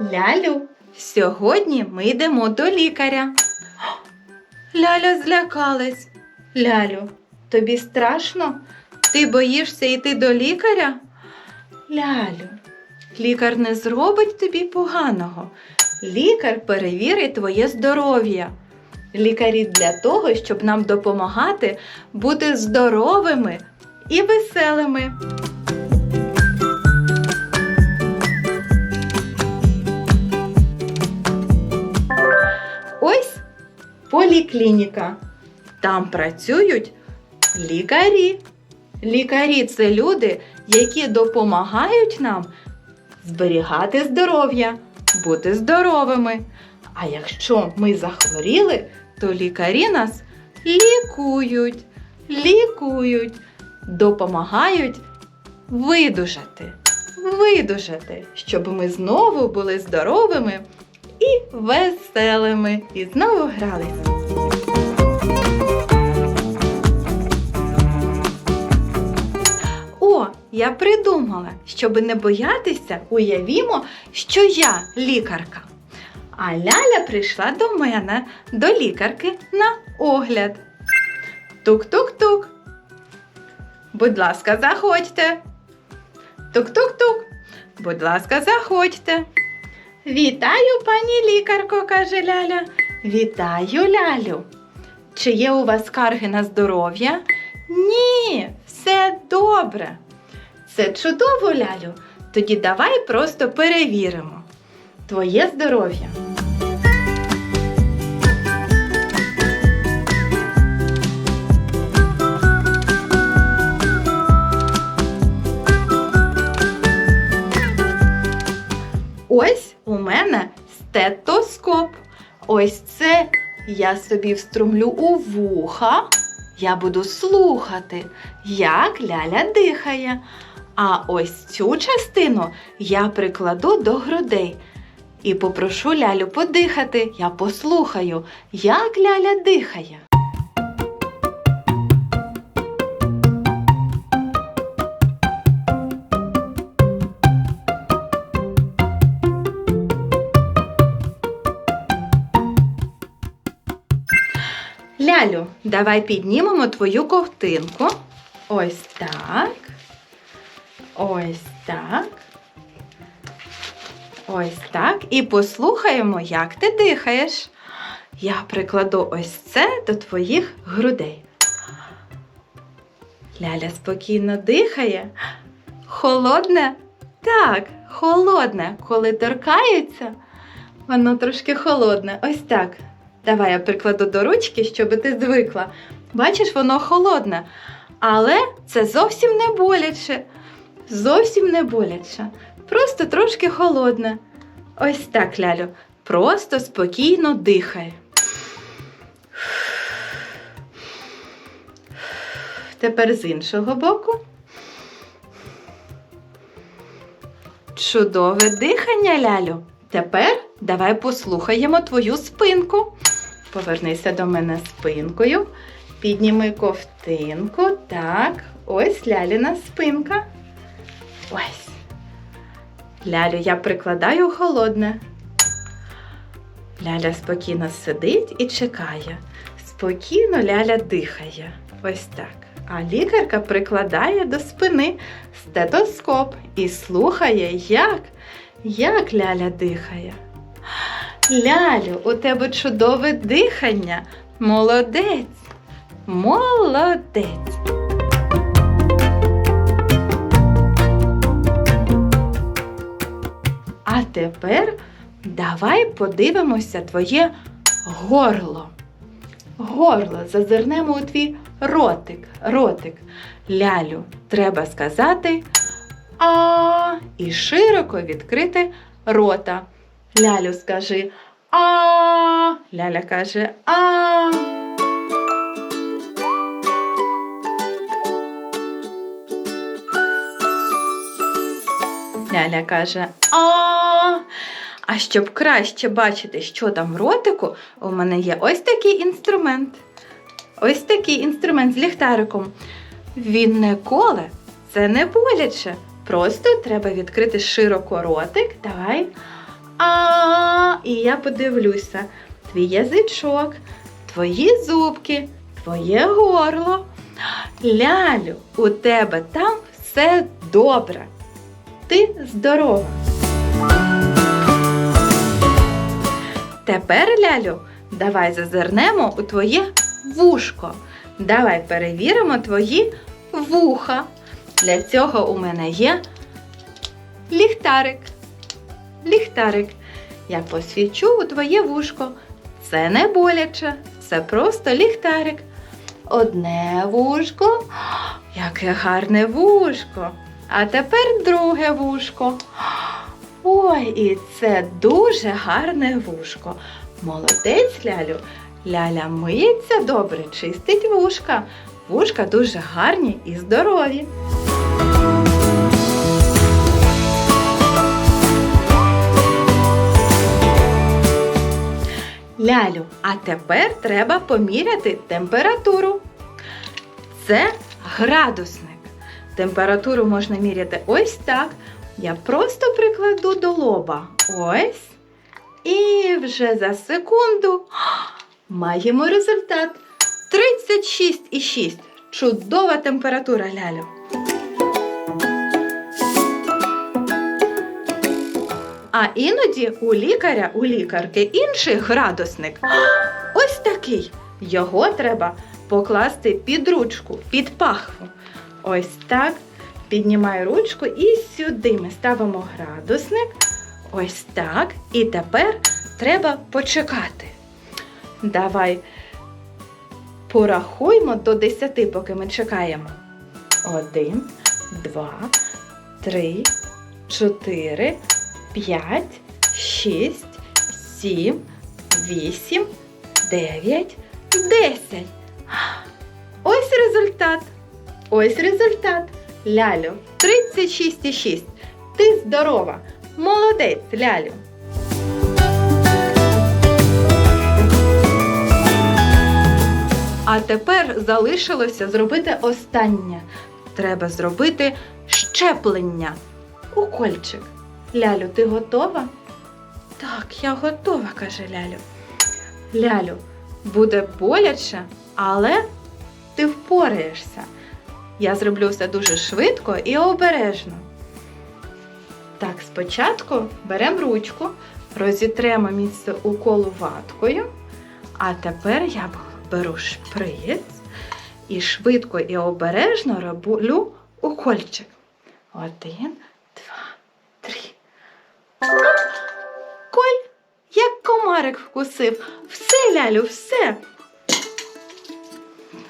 Лялю, сьогодні ми йдемо до лікаря. Ляля злякалась. Лялю, тобі страшно? Ти боїшся йти до лікаря? Лялю, лікар не зробить тобі поганого. Лікар перевірить твоє здоров'я. Лікарі для того, щоб нам допомагати бути здоровими і веселими. Поліклініка. Там працюють лікарі. Лікарі це люди, які допомагають нам зберігати здоров'я, бути здоровими. А якщо ми захворіли, то лікарі нас лікують, лікують, допомагають видужати, видужати, щоб ми знову були здоровими і веселими, і знову гралися. О, я придумала, щоб не боятися, уявімо, що я лікарка. А Ляля прийшла до мене, до лікарки на огляд. Тук-тук-тук. Будь ласка, заходьте. Тук-тук-тук. Будь ласка, заходьте. Вітаю, пані лікарко, каже Ляля. Вітаю, Лялю. Чи є у вас скарги на здоров'я? Ні, все добре. Це чудово, Лялю. Тоді давай просто перевіримо твоє здоров'я. Ось це я собі вструмлю у вуха. Я буду слухати, як ляля дихає. А ось цю частину я прикладу до грудей. І попрошу лялю подихати. Я послухаю, як ляля дихає. Лялю, давай піднімемо твою ковтинку. Ось так. Ось так. Ось так. І послухаємо, як ти дихаєш. Я прикладу ось це до твоїх грудей. Ляля спокійно дихає. Холодне? Так, холодне. Коли торкається, воно трошки холодне. Ось так. Давай я прикладу до ручки, щоб ти звикла. Бачиш, воно холодне. Але це зовсім не боляче. Зовсім не боляче. Просто трошки холодне. Ось так, Лялю. Просто спокійно дихай. Тепер з іншого боку. Чудове дихання, Лялю. Тепер давай послухаємо твою спинку. Повернися до мене спинкою. Підніми ковтинку. Так, ось ляліна спинка. Ось. Лялю я прикладаю холодне. Ляля спокійно сидить і чекає. Спокійно ляля дихає. Ось так. А лікарка прикладає до спини стетоскоп і слухає, як, як ляля дихає. Лялю, у тебе чудове дихання. Молодець. Молодець. А тепер давай подивимося твоє горло. Горло, зазирнемо у твій ротик. Ротик. Лялю, треба сказати а і широко відкрити рота. Лялю скажи а. Ляля каже а. Ляля каже а. А щоб краще бачити, що там в ротику, у мене є ось такий інструмент. Ось такий інструмент з ліхтариком. Він не коле, це не боляче. Просто треба відкрити широко ротик. Давай. А, і я подивлюся. Твій язичок, твої зубки, твоє горло. Лялю, у тебе там все добре. Ти здорова. Тепер, Лялю, давай зазирнемо у твоє вушко. Давай перевіримо твої вуха. Для цього у мене є ліхтарик. Ліхтарик. Я посвічу у твоє вушко. Це не боляче, це просто ліхтарик. Одне вушко. Яке гарне вушко. А тепер друге вушко. Ой, і це дуже гарне вушко. Молодець, лялю. Ляля миється добре, чистить вушка. Вушка дуже гарні і здорові. Лялю, а тепер треба поміряти температуру. Це градусник. Температуру можна міряти ось так. Я просто прикладу до лоба. Ось. І вже за секунду маємо результат. 36,6. Чудова температура, лялю. А іноді у лікаря, у лікарки інший градусник. Ось такий. Його треба покласти під ручку, під пахву. Ось так. Піднімаю ручку і сюди ми ставимо градусник. Ось так. І тепер треба почекати. Давай порахуймо до 10, поки ми чекаємо. Один, два, три, чотири, п'ять, шість, сім, вісім, дев'ять, десять. Ось результат. Ось результат. Лялю, 36,6. Ти здорова. Молодець, Лялю. А тепер залишилося зробити останнє. Треба зробити щеплення. Укольчик. Лялю, ти готова? Так, я готова, каже Лялю. Лялю, буде боляче, але ти впораєшся. Я зроблю все дуже швидко і обережно. Так, спочатку беремо ручку, розітремо місце уколу ваткою, а тепер я беру шприц і швидко і обережно роблю укольчик. Один. Коль, як комарик вкусив. Все, лялю, все.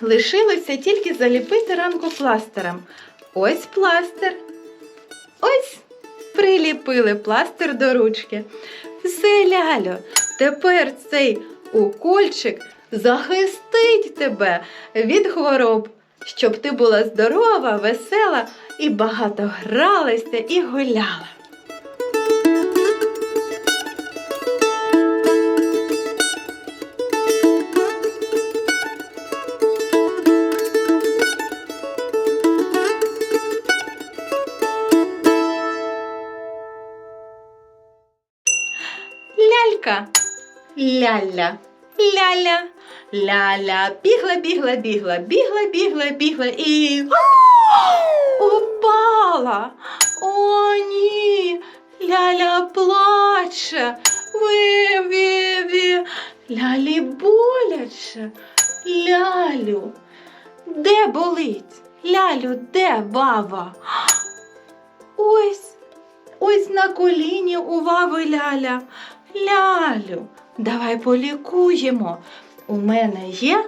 Лишилося тільки заліпити ранку пластером. Ось пластир. Ось приліпили пластир до ручки. Все, лялю, тепер цей укольчик захистить тебе від хвороб, щоб ти була здорова, весела і багато гралася і гуляла. Лялька, ляля, ляля, ляля, бігла, бігла, бігла, бігла, бігла, бігла і упала. О, ні, ляля плаче. Ви, ви, ви. Лялі боляче. Лялю, де болить? Лялю, де баба? Ось, ось на коліні у вави ляля. Лялю, давай полікуємо. У мене є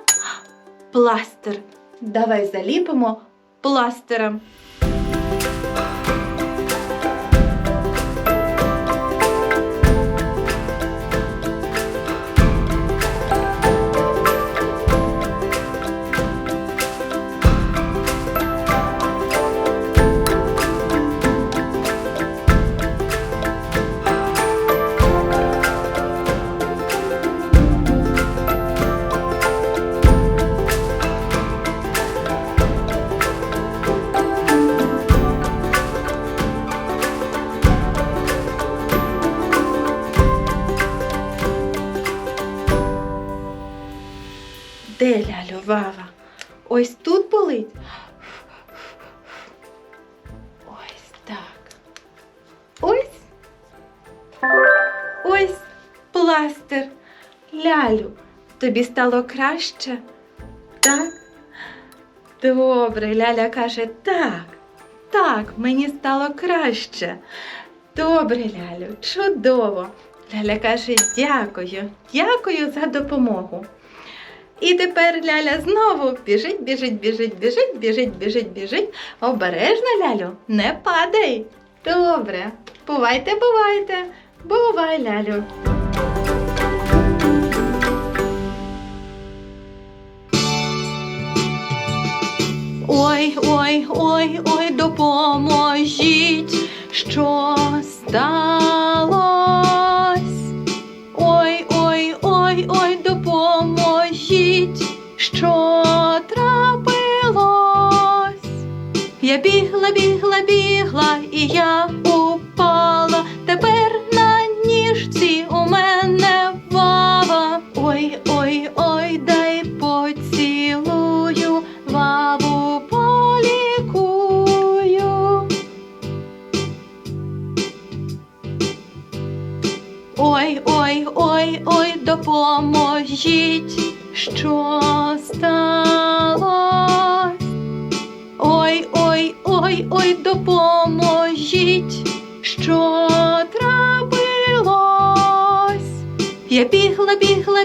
пластир. Давай заліпимо пластиром. Пластир. Лялю, тобі стало краще? Так? Добре, Ляля каже, так, так, мені стало краще. Добре, Лялю, чудово. Ляля каже, дякую, дякую за допомогу. І тепер Ляля знову біжить, біжить, біжить, біжить, біжить, біжить, біжить. Обережно, Лялю, не падай. Добре. Бувайте, бувайте. Бувай, Лялю. Ой, ой, ой, ой, допоможіть, що сталось. Ой, ой, ой, ой, допоможіть, що трапилось. Я бігла, бігла, бігла, і я ой, ой, допоможіть, що сталося? Ой, ой, ой, ой, допоможіть, що трапилось. Я бігла, бігла, бігла,